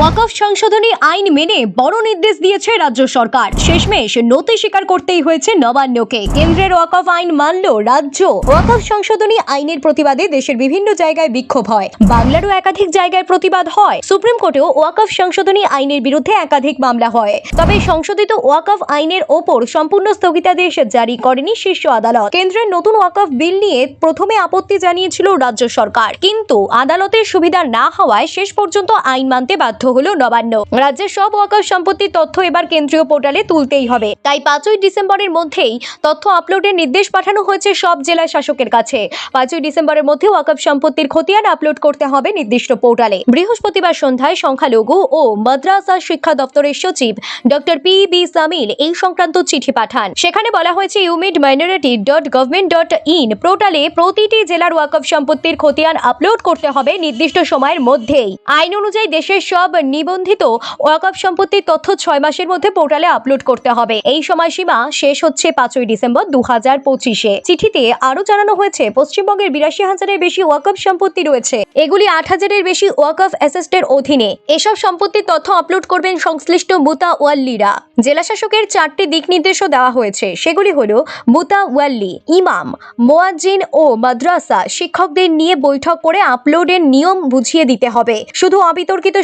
ওয়াকফ সংশোধনী আইন মেনে বড় নির্দেশ দিয়েছে রাজ্য সরকার। শেষমেশ নতি স্বীকার করতেই হয়েছে নবান্নকে। কেন্দ্রের ওয়াকফ আইন মানল রাজ্য। ওয়াকফ সংশোধনী আইনের প্রতিবাদে দেশের বিভিন্ন জায়গায় বিক্ষোভ হয়। বাংলারও একাধিক জায়গায় প্রতিবাদ হয়। সুপ্রিম কোর্টেও ওয়াকফ সংশোধনী আইনের বিরুদ্ধে একাধিক মামলা হয়। তবে সংশোধিত ওয়াকফ আইনের ওপর সম্পূর্ণ স্থগিতাদেশ জারি করেনি শীর্ষ আদালত। কেন্দ্রের নতুন ওয়াকফ বিল নিয়ে প্রথমে আপত্তি জানিয়েছিল রাজ্য সরকার। কিন্তু আদালতের সুবিধা না হওয়ায় শেষ পর্যন্ত আইন মানতে বাধ্য হলো নবান্ন। রাজ্যের সব ওয়াকফ সম্পত্তির তথ্য এবার কেন্দ্রীয় পোর্টালে তুলতেই হবে। তাই পাঁচই ডিসেম্বরের মধ্যেই তথ্য আপলোডের নির্দেশ পাঠানো হয়েছে সব জেলা শাসকের কাছে। পাঁচই ডিসেম্বরের মধ্যে ওয়াকফ সম্পত্তির খতিয়ান আপলোড করতে হবে নির্দিষ্ট পোর্টালে। বৃহস্পতিবার সন্ধ্যায় সংখ্যালঘু ও মাদ্রাসা শিক্ষা দপ্তরের সচিব ডক্টর পি বি সামিল এই সংক্রান্ত চিঠি পাঠান। সেখানে বলা হয়েছে, Umeed minority dot government dot in পোর্টালে প্রতিটি জেলার ওয়াকফ সম্পত্তির খতিয়ান আপলোড করতে হবে নির্দিষ্ট সময়ের মধ্যেই। আইন অনুযায়ী দেশের সব নিবন্ধিত ওয়াকফ সম্পত্তির তথ্য ছয় মাসের মধ্যে পোর্টালে আপলোড করতে হবে। এই সময়সীমা শেষ হচ্ছে পাঁচই ডিসেম্বর দু হাজার পঁচিশে। চিঠিতে আরও জানানো হয়েছে, পশ্চিমবঙ্গের বিরাশি হাজারের বেশি ওয়াকফ সম্পত্তি রয়েছে। এগুলি আট হাজারের বেশি ওয়াকফ অ্যাসেস্টের অধীনে। এসব সম্পত্তির তথ্য আপলোড করবেন সংশ্লিষ্ট মুতা ওয়াল্লিরা জেলাশাসকের চারটি দিক নির্দেশও দেওয়া হয়েছে। সেগুলি হল মুতা ওয়াল্লি ইমাম, মোয়াজ্জিন ও মাদ্রাসা। শিক্ষকদের নিয়ে বৈঠক করে আপলোডের নিয়ম বুঝিয়ে দিতে হবে। শুধু অবিতর্কিত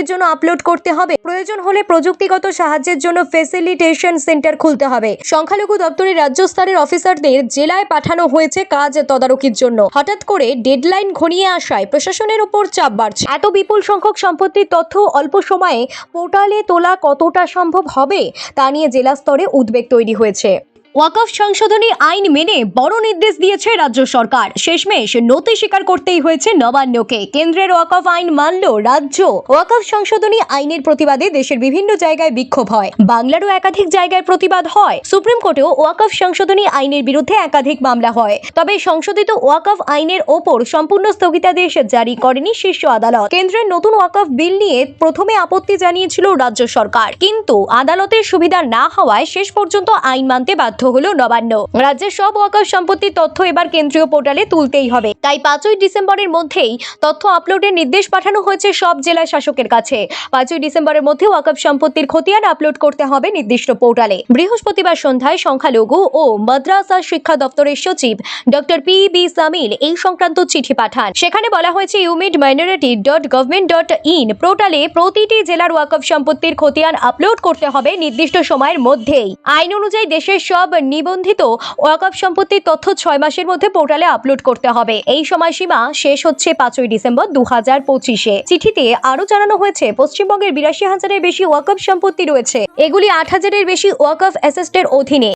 সম্পত্তির জন্য আপলোড করতে হবে। প্রয়োজন হলে প্রযুক্তিগত সাহায্যের জন্য ফেসিলিটেশন সেন্টার খুলতে হবে। সংখ্যালঘু দপ্তরের রাজ্য স্তরের অফিসারদের জেলায় পাঠানো হয়েছে কাজ তদারকির জন্য। হঠাৎ করে ডেডলাইন ঘনিয়ে আসায় প্রশাসনের উপর চাপ বাড়ছে। এত বিপুল সংখ্যক সম্পত্তির তথ্য অল্প সময়ে পোর্টালে তোলা কতটা সম্ভব হবে, তা নিয়ে জেলা স্তরে উদ্বেগ তৈরি হয়েছে। ওয়াকফ সংশোধনী আইন মেনে বড় নির্দেশ দিয়েছে রাজ্য সরকার। শেষমেশ নতি স্বীকার করতেই হয়েছে নবান্নকে। কেন্দ্রের ওয়াকফ আইন মানল রাজ্য। ওয়াকফ সংশোধনী আইনের প্রতিবাদে দেশের বিভিন্ন জায়গায় বিক্ষোভ হয়। বাংলারও একাধিক জায়গায় প্রতিবাদ হয়। সুপ্রিম কোর্টেও ওয়াকফ সংশোধনী আইনের বিরুদ্ধে একাধিক মামলা হয়। তবে সংশোধিত ওয়াকফ আইনের ওপর সম্পূর্ণ স্থগিতাদেশ জারি করেনি শীর্ষ আদালত। কেন্দ্রের নতুন ওয়াকফ বিল নিয়ে প্রথমে আপত্তি জানিয়েছিল রাজ্য সরকার। কিন্তু আদালতের সুবিধা না হওয়ায় শেষ পর্যন্ত আইন মানতে বাধ্য হলো নবান্ন। রাজ্যের সব ওয়াকফ সম্পত্তির তথ্য এবার কেন্দ্রীয় পোর্টালে তুলতেই হবে। তাই পাঁচই ডিসেম্বরের মধ্যেই তথ্য আপলোডের নির্দেশ পাঠানো হয়েছে সব জেলা শাসকের কাছে। পাঁচই ডিসেম্বরের মধ্যে ওয়াকফ সম্পত্তির খতিয়ান আপলোড করতে হবে নির্দিষ্ট পোর্টালে। বৃহস্পতিবার সন্ধ্যায় সংখ্যালঘু ও মাদ্রাসা শিক্ষা দপ্তরের সচিব ডক্টর পি বি সামিল এই সংক্রান্ত চিঠি পাঠান। সেখানে বলা হয়েছে Umeed minority dot government dot in পোর্টালে প্রতিটি জেলার ওয়াকফ সম্পত্তির খতিয়ান আপলোড করতে হবে নির্দিষ্ট সময়ের মধ্যেই। আইন অনুযায়ী দেশের সব নিবন্ধিত ওয়াকফ সম্পত্তির তথ্য ছয় মাসের মধ্যে পোর্টালে আপলোড করতে হবে। এই সময়সীমা শেষ হচ্ছে পাঁচই ডিসেম্বর দু হাজার পঁচিশে। চিঠিতে আরও জানানো হয়েছে, পশ্চিমবঙ্গের বিরাশি হাজারের বেশি ওয়াকফ সম্পত্তি রয়েছে। এগুলি আট হাজারের বেশি ওয়াকফ অ্যাসেস্টের অধীনে।